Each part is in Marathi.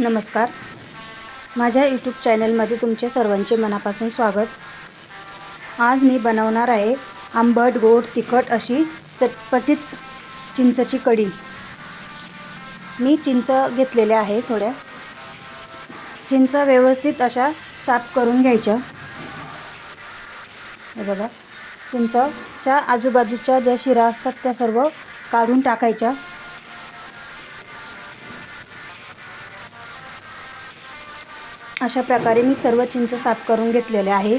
नमस्कार. माझ्या यूट्यूब चॅनलमध्ये तुमचे सर्वांचे मनापासून स्वागत. आज मी बनवणार आहे आंबट गोड तिखट अशी चटपटीत चिंचची कढी. मी चिंच घेतलेल्या आहे थोड्या. चिंच व्यवस्थित अशा साफ करून घ्यायच्या. हे बघा. चिंचच्या आजूबाजूच्या ज्या शिरा असतात त्या सर्व काढून टाकायच्या. अशा प्रकारे मी सर्व चिंच साफ करून घेतलेले आहे.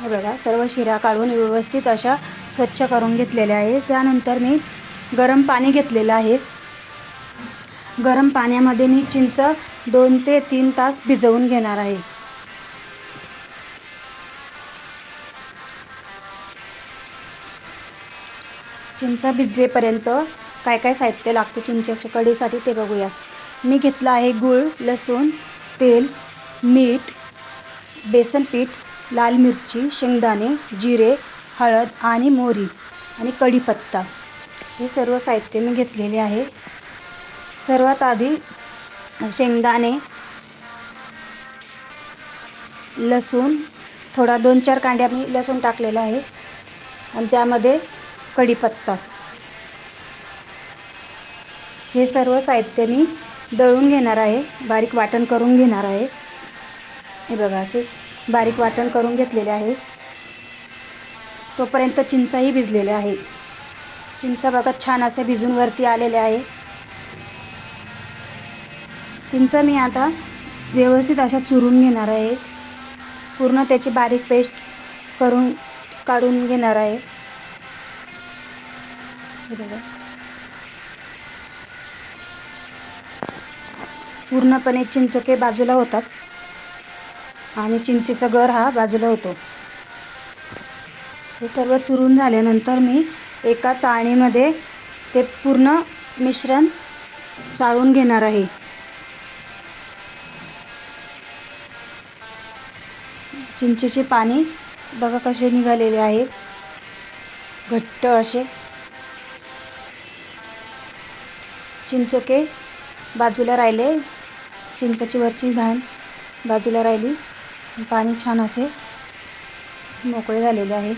हे बघा सर्व शिरा काढून व्यवस्थित अशा स्वच्छ करून घेतलेल्या आहे त्यानंतर मी गरम पाणी घेतलेलं आहे. गरम पाण्यामध्ये मी चिंच दोन ते तीन तास भिजवून घेणार आहे. चिंच भिजवेपर्यंत काय काय साहित्य लागतं चिंचेच्या कडीसाठी ते बघूया. मी घेतला आहे गूळ लसूण तेल मीठ बेसन पीठ लाल मिरची शेंगदाणे जिरे हळद आणि मोहरी आणि कढीपत्ता. हे सर्व साहित्य मी घेतलेले आहे. सर्वात आधी शेंगदाणे लसूण थोडा दोन चार कांड्या मी लसूण टाकलेला आहे आणि त्यामध्ये कढीपत्ता. हे सर्व साहित्य मी दळून घेणार आहे. बारीक वाटण करून घेणार आहे. हे बघा असे बारीक वाटण करून घेतलेले आहे. तोपर्यंत चिंचाही भिजलेले आहे चिंच बघा छान असे भिजून वरती आलेले आहे. चिंच मी आता व्यवस्थित अशा चुरून घेणार आहे. पूर्ण त्याची बारीक पेस्ट करून काढून घेणार आहे. बघा. पूर्णपणे चिंचोके बाजूला होतात. आणि चिंचेचा गर हा बाजूला होतो. हे सर्व चुरून झाल्यानंतर मी एका चाळणीमध्ये ते पूर्ण मिश्रण चाळून घेणार आहे. चिंचेचे पाणी बघा कसे निघालेले आहेत. घट्ट असे. चिंचोके बाजूला राहिले. चिंचाची वरची घाण बाजूला राहिली. पाणी छान असे मोकळे झालेले आहे.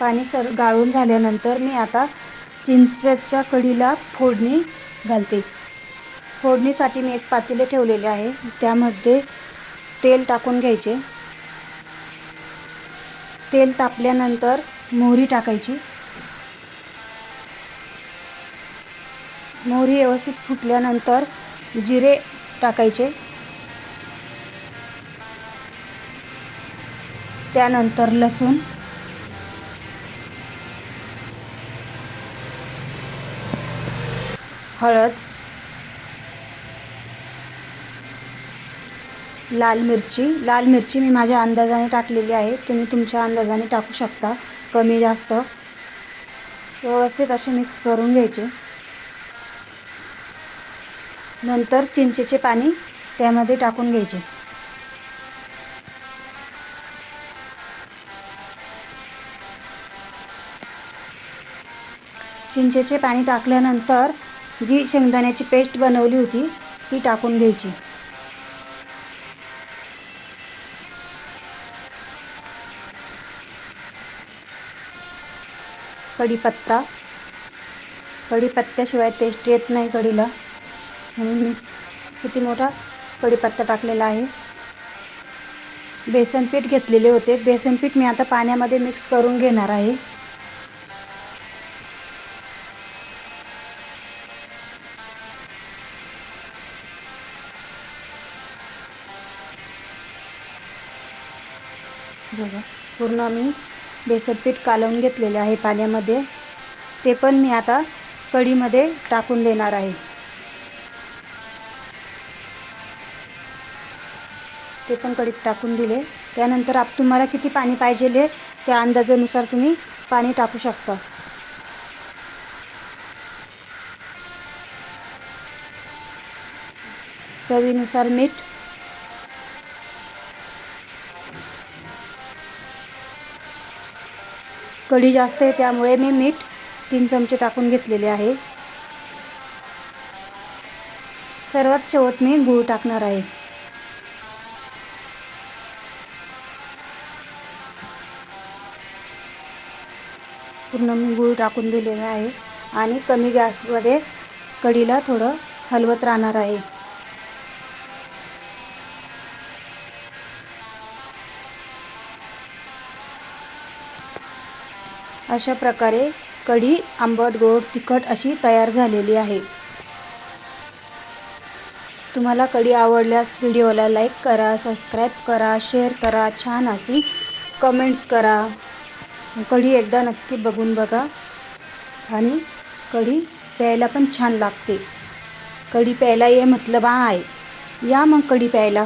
पाणी सर गाळून झाल्यानंतर मी आता चिंचेच्या कढीला फोडणी घालते. फोडणीसाठी मी एक पातेले ठेवलेले आहे. त्यामध्ये तेल टाकून घ्यायचे. तेल तापल्यानंतर मोहरी टाकायची. मोहरी व्यवस्थित फुटल्यानंतर जिरे टाकायचे. त्यानंतर लसूण. हळद. लाल मिरची. लाल मिरची मी माझ्या अंदाजाने टाकलेली आहे. तुम्ही तुमच्या अंदाजाने टाकू शकता. कमी जास्त. व्यवस्थित असे मिक्स करून घ्यायचे. नंतर चिंचेचे पाणी त्यामध्ये टाकून घ्यायचे. चिंचेचे पाणी टाकल्यानंतर जी शेंगदाण्याची पेस्ट बनवली होती ती टाकून घ्यायची. कढीपत्ता. कढीपत्त्याशिवाय टेस्ट येत नाही कढीला. म्हणून मी किती मोठा कढीपत्ता टाकलेला आहे. बेसन पीठ घेतलेले होते. बेसन पीठ मी आता पाण्यामध्ये मिक्स करून घेणार आहे. बघा पूर्ण मी बेसन पीठ कालवून घेतलेले आहे पाण्यामध्ये. ते पण मी आता कढीमध्ये टाकून देणार आहे. ते पण कढीत टाकून दिले. त्यानंतर आप तुम्हाला किती पाणी पाहिजे त्या अंदाजानुसार तुम्ही पाणी टाकू शकता. चवीनुसार मीठ. कढी जास्त आहे त्यामुळे मी मीठ तीन चमचे टाकून घेतलेले आहे. सर्वात शेवट मी गूळ टाकणार आहे. पूर्ण मी गूळ टाकून दिलेला आहे आणि कमी गॅसमध्ये कढीला थोडं हलवत राहणार आहे. अशा प्रकारे कढी आंबट गोड तिखट अशी तयार झालेली आहे. तुम्हाला कढी आवडल्यास व्हिडिओला लाईक करा सबस्क्राईब करा शेअर करा छान अशी कमेंट्स करा. कढी एकदा नक्की बघून बघा. आणि कढी प्यायला पण छान लागते. कढी प्यायला ये मतलब आहे या मग कढी प्यायला.